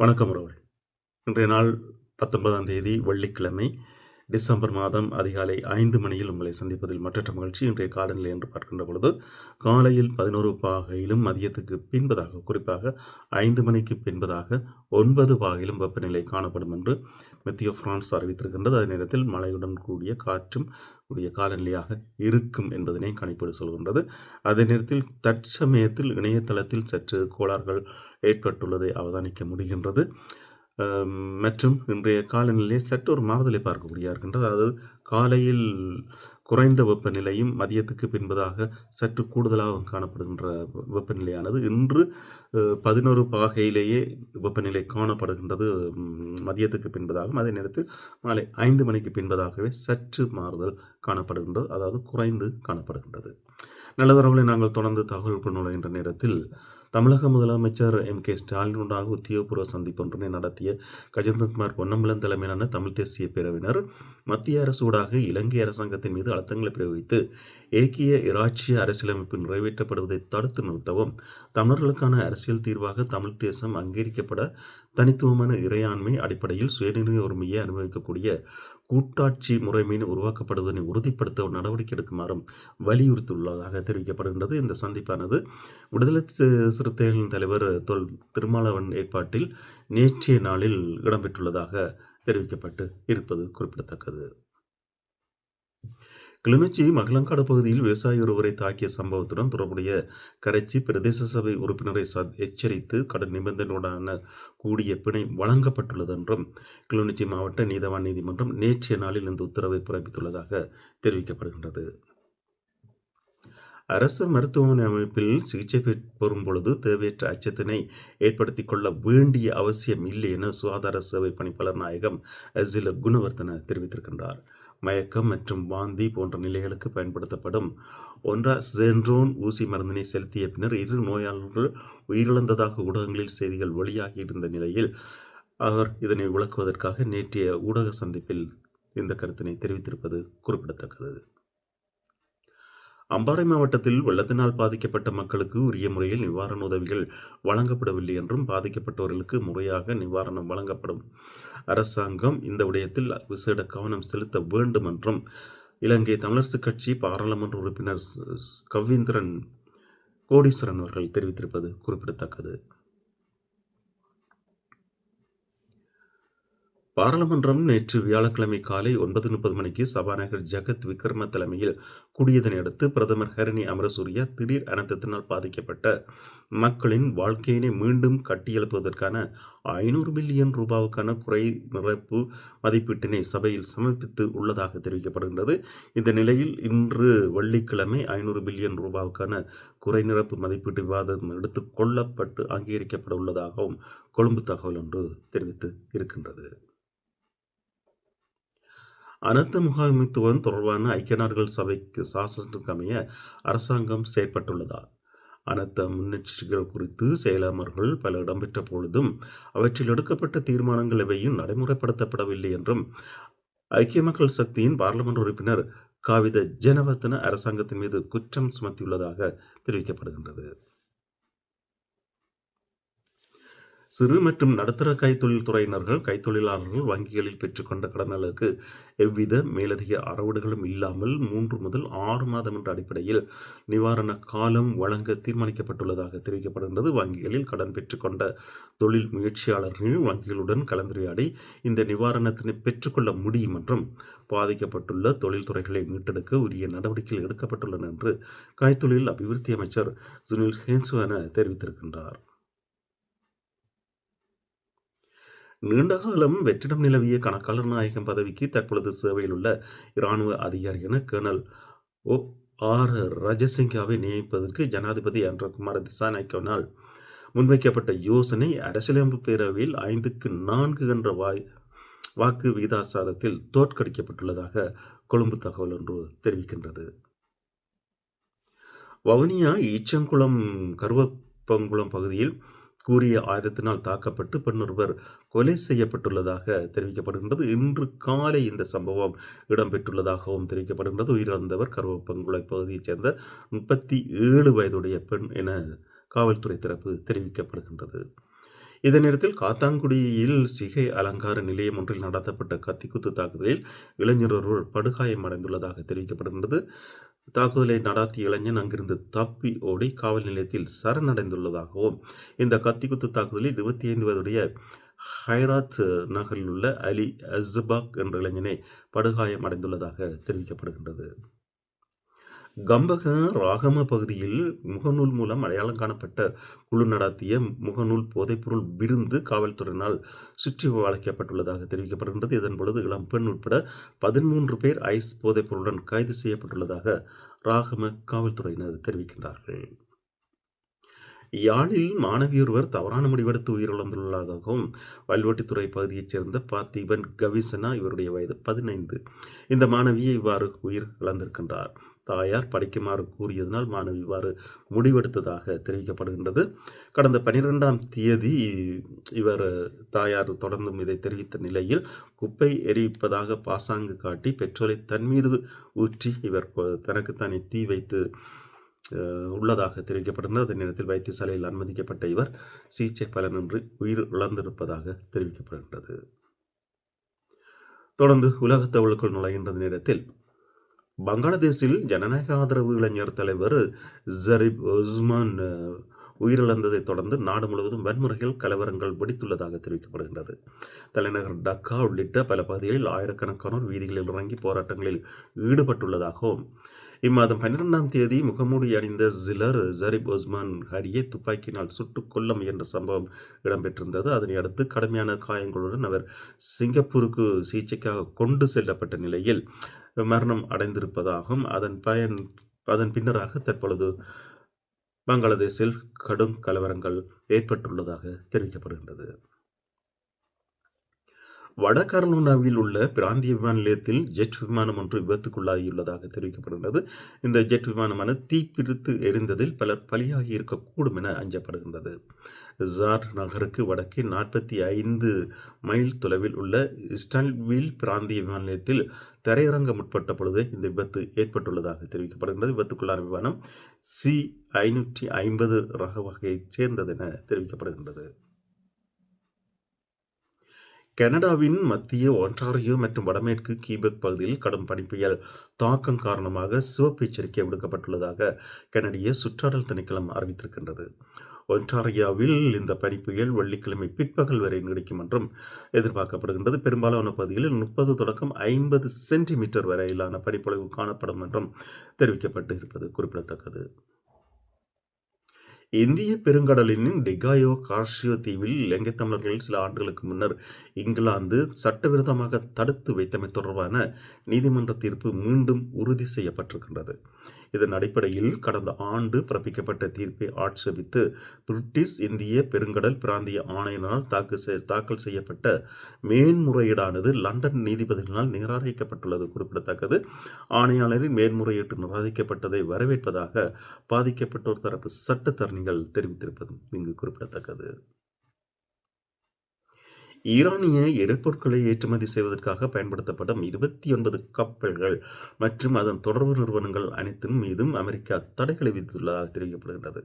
வணக்கம் உறவுகள். இன்றைய நாள் பத்தொன்பதாம் தேதி வெள்ளிக்கிழமை. டிசம்பர் மாதம் அதிகாலை ஐந்து மணியில் உங்களை சந்திப்பதில் மற்றற்ற மகிழ்ச்சி. இன்றைய காலநிலை என்று பார்க்கின்ற பொழுது காலையில் பதினோரு பாகையிலும் மதியத்துக்கு பின்பதாக குறிப்பாக ஐந்து மணிக்கு பின்பதாக ஒன்பது பாகையிலும் வெப்பநிலை காணப்படும் என்று மெத்தியோ பிரான்ஸ் அறிவித்திருக்கின்றது. அதே நேரத்தில் மழையுடன் கூடிய காற்றும் கூடிய காலநிலையாக இருக்கும் என்பதனை கணிப்பீடு சொல்கின்றது. அதே நேரத்தில் தற்சமயத்தில் இணையதளத்தில் சற்று கோளாறுகள் ஏற்பட்டுள்ளதை அவதானிக்க முடிகின்றது. மற்றும் இன்றைய காலநிலையை சற்று ஒரு மாறுதலை பார்க்கக்கூடிய இருக்கின்றது. அதாவது காலையில் குறைந்த வெப்பநிலையும் மதியத்துக்கு பின்பதாக சற்று கூடுதலாக காணப்படுகின்ற வெ- வெப்பநிலையானது. இன்று பதினோரு பாகையிலேயே வெப்பநிலை காணப்படுகின்றது. மதியத்துக்கு பின்பதாகவும் அதே நேரத்தில் மாலை ஐந்து மணிக்கு பின்பதாகவே சற்று மாறுதல் காணப்படுகின்றது. அதாவது குறைந்து காணப்படுகின்றது. நல்லதரவுகளை நாங்கள் தொடர்ந்து தகவல் கொண்டுள்ள நேரத்தில் தமிழக முதலமைச்சர் எம் கே ஸ்டாலினுடாக உத்தியோகபூர்வ சந்திப்பொன்றினை நடத்திய கஜேந்திரகுமார் பொன்னம்பலம் தலைமையிலான தமிழ் தேசிய பேரவினர் மத்திய அரசு ஊடாக இலங்கை அரசாங்கத்தின் மீது அழுத்தங்களை பிரயோகித்து ஏக்கிய இராச்சிய அரசியலமைப்பு நிறைவேற்றப்படுவதை தடுத்து நிறுத்தவும் தமிழர்களுக்கான அரசியல் தீர்வாக தமிழ் தேசம் அங்கீகரிக்கப்பட தனித்துவமான இறையாண்மை அடிப்படையில் சுயநிர்ணய உரிமையை அனுபவிக்கக்கூடிய கூட்டாட்சி முறைமையின் உருவாக்கப்படுவதனை உறுதிப்படுத்த நடவடிக்கை எடுக்குமாறும் வலியுறுத்தியுள்ளதாக தெரிவிக்கப்படுகின்றது. இந்த சந்திப்பானது விடுதலை சிறுத்தைகளின் தலைவர் தொல் திருமாவளவன் ஏற்பாட்டில் நேற்றைய நாளில் இடம்பெற்றுள்ளதாக தெரிவிக்கப்பட்டு இருப்பது குறிப்பிடத்தக்கது. கிளிநொச்சி மகளங்காடு பகுதியில் விவசாயி ஒருவரை தாக்கிய சம்பவத்துடன் தொடர்புடைய கரைச்சி பிரதேச சபை உறுப்பினரை எச்சரித்து கடன் நிபந்தனையுடனான கூடிய பிணை வழங்கப்பட்டுள்ளது என்றும் கிளிநொச்சி மாவட்ட நீதவான் நீதிமன்றம் நேற்றைய நாளில் இந்த உத்தரவை பிறப்பித்துள்ளதாக தெரிவிக்கப்படுகின்றது. அரசு மருத்துவமனை அமைப்பில் சிகிச்சை பெறும் பொழுது தேவையற்ற அச்சத்தினை ஏற்படுத்திக் கொள்ள வேண்டிய அவசியம் இல்லை என சுகாதார சேவை பணிப்பாளர் நாயகம் அசில குணவர்தன தெரிவித்திருக்கின்றார். மயக்கம் மற்றும் வாந்தி போன்ற நிலைகளுக்கு பயன்படுத்தப்படும். ஒன்றா சென்ட்ரோன் ஊசி மருந்தினை செலுத்திய பின்னர் இரு நோயாளர்கள் உயிரிழந்ததாக ஊடகங்களில் செய்திகள் வெளியாகி இருந்த நிலையில் அவர் இதனை விளக்குவதற்காக நேற்றைய ஊடக சந்திப்பில் இந்த கருத்தினை தெரிவித்திருப்பது குறிப்பிடத்தக்கது. அம்பாறை மாவட்டத்தில் வெள்ளத்தினால் பாதிக்கப்பட்ட மக்களுக்கு உரிய முறையில் நிவாரண உதவிகள் வழங்கப்படவில்லை என்றும் பாதிக்கப்பட்டவர்களுக்கு முறையாக நிவாரணம் வழங்கப்படும். அரசாங்கம் இந்த விடயத்தில் விசேட கவனம் செலுத்த வேண்டும் என்றும் இலங்கை தமிழரசுக் கட்சி பாராளுமன்ற உறுப்பினர் கவீந்திரன் கோடீஸ்வரன் அவர்கள் தெரிவித்திருப்பது குறிப்பிடத்தக்கது. பாராளுமன்றம் நேற்று வியாழக்கிழமை காலை ஒன்பது முப்பது மணிக்கு சபாநாயகர் ஜெகத் விக்ரம தலைமையில் கூடியதனை அடுத்து பிரதமர் ஹரணி அமரசூரியா திடீர் அனர்த்தத்தினால் பாதிக்கப்பட்ட மக்களின் வாழ்க்கையினை மீண்டும் கட்டியெழுப்புவதற்கான ஐநூறு பில்லியன் ரூபாவுக்கான குறை நிரப்பு மதிப்பீட்டினை சபையில் சமர்ப்பித்து உள்ளதாக தெரிவிக்கப்படுகின்றது. இந்த நிலையில் இன்று வெள்ளிக்கிழமை ஐநூறு பில்லியன் ரூபாவுக்கான குறை நிரப்பு மதிப்பீட்டு விவாதம் எடுத்து கொள்ளப்பட்டு அங்கீகரிக்கப்பட உள்ளதாகவும் கொழும்பு தகவல் ஒன்று தெரிவித்து இருக்கின்றது. அனர்த்த முகாமித்துவம் தொடர்பான ஐக்கிய நாடுகள் சபைக்கு சாசனத்துக்கு அமைய அரசாங்கம் செயற்பட்டுள்ளதா அனர்த்த முன்னெச்சரிக்கைகள் குறித்து செயலாளர்கள் பல இடம்பெற்ற பொழுதும் அவற்றில் எடுக்கப்பட்ட தீர்மானங்கள் எவையும் நடைமுறைப்படுத்தப்படவில்லை என்றும் ஐக்கிய மக்கள் சக்தியின் பாராளுமன்ற உறுப்பினர் காவித ஜனவர்த்தன அரசாங்கத்தின் மீது குற்றம் சுமத்தியுள்ளதாக தெரிவிக்கப்படுகின்றது. சிறு மற்றும் நடுத்தர கைத்தொழில் துறையினர்கள் கைத்தொழிலாளர்கள் வங்கிகளில் பெற்றுக்கொண்ட கடன்களுக்கு எவ்வித மேலதிக அறவீடுகளும் இல்லாமல் மூன்று முதல் ஆறு மாதம் என்ற அடிப்படையில் நிவாரண காலம் வழங்க தீர்மானிக்கப்பட்டுள்ளதாக தெரிவிக்கப்படுகின்றது. வங்கிகளில் கடன் பெற்றுக்கொண்ட தொழில் முயற்சியாளர்கள் வங்கிகளுடன் கலந்துரையாடி இந்த நிவாரணத்தினை பெற்றுக்கொள்ள முடியும் என்றும் பாதிக்கப்பட்டுள்ள தொழில்துறைகளை மீட்டெடுக்க உரிய நடவடிக்கைகள் எடுக்கப்பட்டுள்ளன என்று கைத்தொழில் அபிவிருத்தி அமைச்சர் சுனில் ஹேன்சுவன தெரிவித்திருக்கின்றார். நீண்டகாலம் வெற்றிடம் நிலவிய கணக்காளர் நாயகம் பதவிக்கு தற்பொழுது சேவையில் உள்ள இராணுவ அதிகாரியான கர்னல் ஓ. ஆர். ரஜசிங்காவை நியமிப்பதற்கு ஜனாதிபதி அன்றகுமார திசாநாயக்கவினால் முன்வைக்கப்பட்ட யோசனை அரசியலமைப்பு பேரவையில் ஐந்துக்கு நான்கு என்ற வாய் வாக்கு விகிதாசாரத்தில் தோற்கடிக்கப்பட்டுள்ளதாக கொழும்பு தகவல் ஒன்று தெரிவிக்கின்றது. வவுனியா ஈச்சங்குளம் கருவப்பங்குளம் பகுதியில் கூறிய ஆயுதத்தினால் தாக்கப்பட்டு பெண்ணொருவர் கொலை செய்யப்பட்டுள்ளதாக தெரிவிக்கப்படுகின்றது. இன்று காலை இந்த சம்பவம் இடம்பெற்றுள்ளதாகவும் தெரிவிக்கப்படுகின்றது. உயிரிழந்தவர் கருவப்பங்குளை பகுதியைச் சேர்ந்த முப்பத்தி ஏழு வயதுடைய பெண் என காவல்துறை தரப்பு தெரிவிக்கப்படுகின்றது. இதே நேரத்தில் காத்தாங்குடியில் சிகை அலங்கார நிலையம் ஒன்றில் நடத்தப்பட்ட கத்திக்குத்து தாக்குதலில் இளைஞர் ஒருவர் படுகாயம் அடைந்துள்ளதாக தெரிவிக்கப்படுகின்றது. தாக்குதலை நடாத்திய இளைஞன் அங்கிருந்து தப்பி ஓடி காவல் நிலையத்தில் சரணடைந்துள்ளதாகவும் இந்த கத்திக்குத்து தாக்குதலில் இருபத்தி ஐந்து வயதுடைய ஹைராத் நகரில் உள்ள அலி அஸ்பாக் என்ற இளைஞனை படுகாயம் அடைந்துள்ளதாக தெரிவிக்கப்படுகின்றது. கம்பக ராகம பகுதியில் முகநூல் மூலம் அடையாளம் காணப்பட்ட குழு நடாத்திய முகநூல் போதைப்பொருள் விருந்து காவல்துறையினால் சுற்றி வளைக்கப்பட்டுள்ளதாக தெரிவிக்கப்படுகின்றது. இதன் பொழுது இளம் பெண் உட்பட பதிமூன்று பேர் ஐஸ் போதைப்பொருளுடன் கைது செய்யப்பட்டுள்ளதாக ராகம காவல்துறையினர் தெரிவிக்கின்றார்கள். யாழில் மாணவியொருவர் தவறான முடிவெடுத்து உயிரிழந்துள்ளதாகவும் வல்வெட்டித்துறை பகுதியைச் சேர்ந்த பார்த்திபன் கவிசனா இவருடைய வயது பதினைந்து. இந்த மாணவியை இவ்வாறு உயிர் இழந்திருக்கின்றார். தாயார் படிக்குமாறு கூறியதனால் மாணவி இவ்வாறு முடிவெடுத்ததாக தெரிவிக்கப்படுகின்றது. கடந்த பனிரெண்டாம் தேதி இவர் தாயார் தொடர்ந்தும் இதை தெரிவித்த நிலையில் குப்பை எரிப்பதாக பாசாங்கு காட்டி பெட்ரோலை தன் மீது ஊற்றி இவர் தனக்குத்தானே தீ வைத்து உள்ளதாக தெரிவிக்கப்படுகிறது அதே நேரத்தில் வைத்தியசாலையில் அனுமதிக்கப்பட்ட இவர் சிகிச்சை பலனின்றி உயிர் இழந்திருப்பதாக தெரிவிக்கப்படுகின்றது. தொடர்ந்து உலகத் தவளுக்குள் நுழைகின்ற நேரத்தில் பங்களாதேஷில் ஜனநாயக ஆதரவு இளைஞர் தலைவர் ஜரிப் உஸ்மான் உயிரிழந்ததை தொடர்ந்து நாடு முழுவதும் வன்முறைகள் கலவரங்கள் வெடித்துள்ளதாக தெரிவிக்கப்படுகின்றது. தலைநகர் டக்கா உள்ளிட்ட பல பகுதிகளில் ஆயிரக்கணக்கானோர் வீதிகளில் இறங்கி போராட்டங்களில் ஈடுபட்டுள்ளதாகவும் இம்மாதம் பன்னிரெண்டாம் தேதி முகமூடி அணிந்த ஜிலர் ஜரிப் ஒஸ்மான் ஹரியை துப்பாக்கியினால் சுட்டுக் கொல்ல முயன்ற சம்பவம் இடம்பெற்றிருந்தது. அதனை அடுத்து கடுமையான காயங்களுடன் அவர் சிங்கப்பூருக்கு சிகிச்சைக்காக கொண்டு செல்லப்பட்ட நிலையில் மரணம் அடைந்திருப்பதாகவும் அதன் பயன் அதன் பின்னராக தற்பொழுது பங்களாதேஷில் கடும் கலவரங்கள் ஏற்பட்டுள்ளதாக தெரிவிக்கப்படுகின்றது. வட கர்னோனாவில் உள்ள பிராந்திய விமான நிலையத்தில் ஜெட் விமானம் ஒன்று விபத்துக்குள்ளாகியுள்ளதாக தெரிவிக்கப்படுகின்றது. இந்த ஜெட் விமானமான தீப்பிடித்து எரிந்ததில் பலர் பலியாகி இருக்கக்கூடும் என அஞ்சப்படுகின்றது. ஜார் நகருக்கு வடக்கே நாற்பத்தி ஐந்து மைல் தொலைவில் உள்ள இஸ்டால்வில் பிராந்திய விமான நிலையத்தில் தரையிறங்க முற்பட்ட பொழுது இந்த விபத்து ஏற்பட்டுள்ளதாக தெரிவிக்கப்படுகின்றது. விபத்துக்குள்ளான விமானம் சி ஐநூற்றி ஐம்பது ரக வகையைச் சேர்ந்தது என தெரிவிக்கப்படுகின்றது. கனடாவின் மத்திய ஒன்றாரியோ மற்றும் வடமேற்கு கீபெக் பகுதியில் கடும் பனிப்புயல் தாக்கம் காரணமாக சிவப்பு எச்சரிக்கை விடுக்கப்பட்டுள்ளதாக கனடிய சுற்றாடல் திணைக்களம் அறிவித்திருக்கின்றது. ஒன்டாரியாவில் இந்த பனிப்புயல் வெள்ளிக்கிழமை பிற்பகல் வரை நீடிக்கும் என்றும் எதிர்பார்க்கப்படுகின்றது. பெரும்பாலான பகுதிகளில் முப்பது தொடக்கம் ஐம்பது சென்டிமீட்டர் வரையிலான பனிப்பொழிவு காணப்படும் என்றும் தெரிவிக்கப்பட்டு இருப்பது குறிப்பிடத்தக்கது. இந்திய பெருங்கடலின் டிகாயோ கார்ஷியோ தீவில் இலங்கை தமிழர்கள் சில ஆண்டுகளுக்கு முன்னர் இங்கிலாந்து சட்டவிரோதமாக தடுத்து வைத்தமை தொடர்பான நீதிமன்ற தீர்ப்பு மீண்டும் உறுதி செய்யப்பட்டிருக்கின்றது. இதன் அடிப்படையில் கடந்த ஆண்டு பிறப்பிக்கப்பட்ட தீர்ப்பை ஆட்சேபித்து பிரிட்டிஷ் இந்திய பெருங்கடல் பிராந்திய ஆணையினால் தாக்கல் தாக்கல் செய்யப்பட்ட மேன்முறையீடானது லண்டன் நீதிபதிகளால் நிராகரிக்கப்பட்டுள்ளது குறிப்பிடத்தக்கது. ஆணையாளரின் மேன்முறையீட்டு நிராகரிக்கப்பட்டதை வரவேற்பதாக பாதிக்கப்பட்டோர் தரப்பு சட்டத்தரணிகள் தெரிவித்திருப்பது இங்கு குறிப்பிடத்தக்கது. ஈரானிய எரிபொருட்களை ஏற்றுமதி செய்வதற்காக பயன்படுத்தப்படும் இருபத்தி ஒன்பது கப்பல்கள் மற்றும் அதன் தொடர்பு நிறுவனங்கள் அனைத்தின் மீதும் அமெரிக்கா தடைகளை விதித்துள்ளதாக தெரிவிக்கப்படுகின்றது.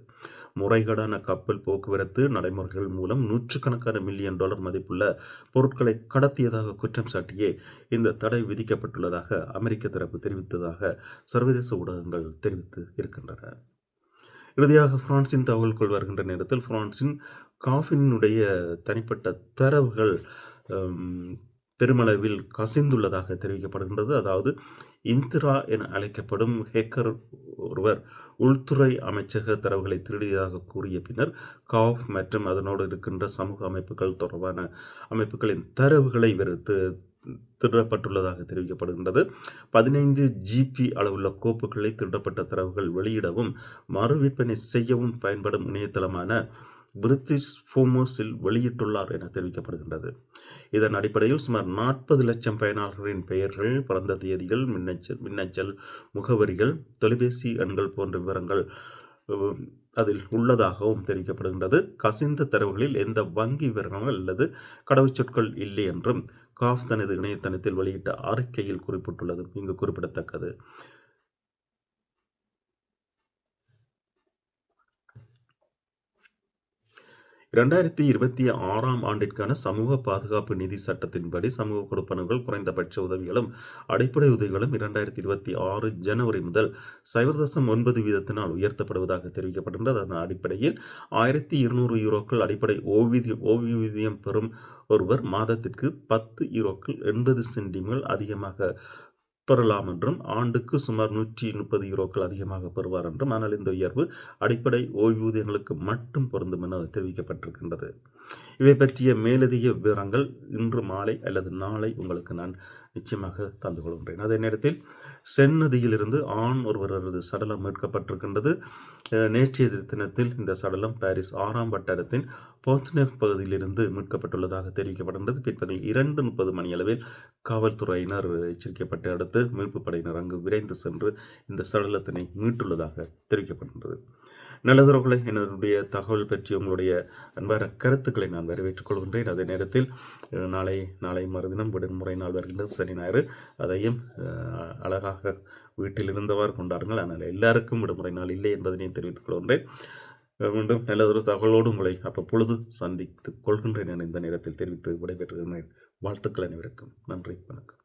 முறைகேடான கப்பல் போக்குவரத்து நடைமுறைகள் மூலம் நூற்றுக்கணக்கான மில்லியன் டாலர் மதிப்புள்ள பொருட்களை கடத்தியதாக குற்றம் சாட்டியே இந்த தடை விதிக்கப்பட்டுள்ளதாக அமெரிக்க தரப்பு தெரிவித்ததாக சர்வதேச ஊடகங்கள் தெரிவித்து இருக்கின்றன. இறுதியாக பிரான்சின் தகவல்கள் வருகின்ற நேரத்தில் பிரான்சின் காஃபினுடைய தனிப்பட்ட தரவுகள் பெருமளவில் கசிந்துள்ளதாக தெரிவிக்கப்படுகின்றது. அதாவது இந்திரா என அழைக்கப்படும் ஹேக்கர் ஒருவர் உள்துறை அமைச்சக தரவுகளை திருடியதாக கூறிய பின்னர் காஃப் மற்றும் அதனோடு இருக்கின்ற சமூக அமைப்புகள் தொடர்பான அமைப்புகளின் தரவுகளை இவர் திருடப்பட்டுள்ளதாக தெரிவிக்கப்படுகின்றது. பதினைந்து ஜிபி அளவுள்ள கோப்புகளை திருடப்பட்ட தரவுகள் வெளியிடவும் மறு விற்பனை செய்யவும் பயன்படும் இணையதளமான பிரிட்டிஷ் ஃபோமோஸில் வெளியிட்டுள்ளார் என தெரிவிக்கப்படுகின்றது. இதன் அடிப்படையில் சுமார் நாற்பது லட்சம் பயனாளர்களின் பெயர்கள் பிறந்த தேதிகள் மின்னச்சல் மின்னஞ்சல் முகவரிகள் தொலைபேசி எண்கள் போன்ற விவரங்கள் அதில் உள்ளதாகவும் தெரிவிக்கப்படுகின்றது. கசிந்த தரவுகளில் எந்த வங்கி விவரங்கள் அல்லது கடவுச்சொற்கள் இல்லை என்றும் காஃப் தனது இணையதளத்தில் வெளியிட்ட அறிக்கையில் குறிப்பிட்டுள்ளது. இங்கு குறிப்பிடத்தக்கது. இரண்டாயிரத்தி இருபத்தி ஆறாம் ஆண்டிற்கான சமூக பாதுகாப்பு நிதி சட்டத்தின்படி சமூக கொடுப்பனவுகள் குறைந்தபட்ச உதவிகளும் அடிப்படை உதவிகளும் இரண்டாயிரத்தி இருபத்தி ஆறு ஜனவரி முதல் சைபர் தசம் ஒன்பது வீதத்தினால் உயர்த்தப்படுவதாக தெரிவிக்கப்பட்டுள்ளது அதன் அடிப்படையில் ஆயிரத்தி இருநூறு யூரோக்கள் அடிப்படை ஓவிய ஓய்வூதியம் பெறும் ஒருவர் மாதத்திற்கு பத்து யூரோக்கள் எண்பது சென்டிமல் அதிகமாக பெறலாம் என்றும் ஆண்டுக்கு சுமார் நூற்றி முப்பது யூரோக்கள் அதிகமாக பெறுவார் என்றும் ஆனால் இந்த உயர்வு அடிப்படை ஓய்வூதியங்களுக்கு மட்டும் பொருந்தும் என தெரிவிக்கப்பட்டிருக்கின்றது. இவை பற்றிய மேலதிக விவரங்கள் இன்று மாலை அல்லது நாளை உங்களுக்கு நான் நிச்சயமாக தந்து கொள்கின்றேன். அதே நேரத்தில் செந்நதியிலிருந்து ஆண் ஒருவரது சடலம் மீட்கப்பட்டிருக்கின்றது. நேற்றைய தினத்தில் இந்த சடலம் பாரிஸ் ஆறாம் வட்டாரத்தின் போத்னெஃப் பகுதியிலிருந்து மீட்கப்பட்டுள்ளதாக தெரிவிக்கப்படுகின்றது. பிற்பகல் இரண்டு முப்பது மணியளவில் காவல்துறையினர் எச்சரிக்கப்பட்ட அடுத்து மீட்பு படையினர் அங்கு விரைந்து சென்று இந்த சடலத்தினை மீட்டுள்ளதாக தெரிவிக்கப்படுகின்றது. நல்லதுறவுகளை என்னுடைய தகவல் பற்றி உங்களுடைய அன்பான கருத்துக்களை நான் வரவேற்றுக் கொள்கின்றேன். அதே நேரத்தில் நாளை நாளை மறுதினம் விடுமுறை நாள் வருகின்றது. சனி ஞாயிறு. அதையும் அழகாக வீட்டில் இருந்தவாறு கொண்டாடுங்கள். ஆனால் எல்லாருக்கும் விடுமுறை நாள் இல்லை என்பதனையும் தெரிவித்துக் கொள்கின்றேன். மீண்டும் நல்லதொரு தகவலோடு உங்களை அப்பொழுது சந்தித்துக் கொள்கின்றேன் என இந்த நேரத்தில் தெரிவித்து விடைபெற்றுகிறேன் வாழ்த்துக்கள் அனைவருக்கும். நன்றி. வணக்கம்.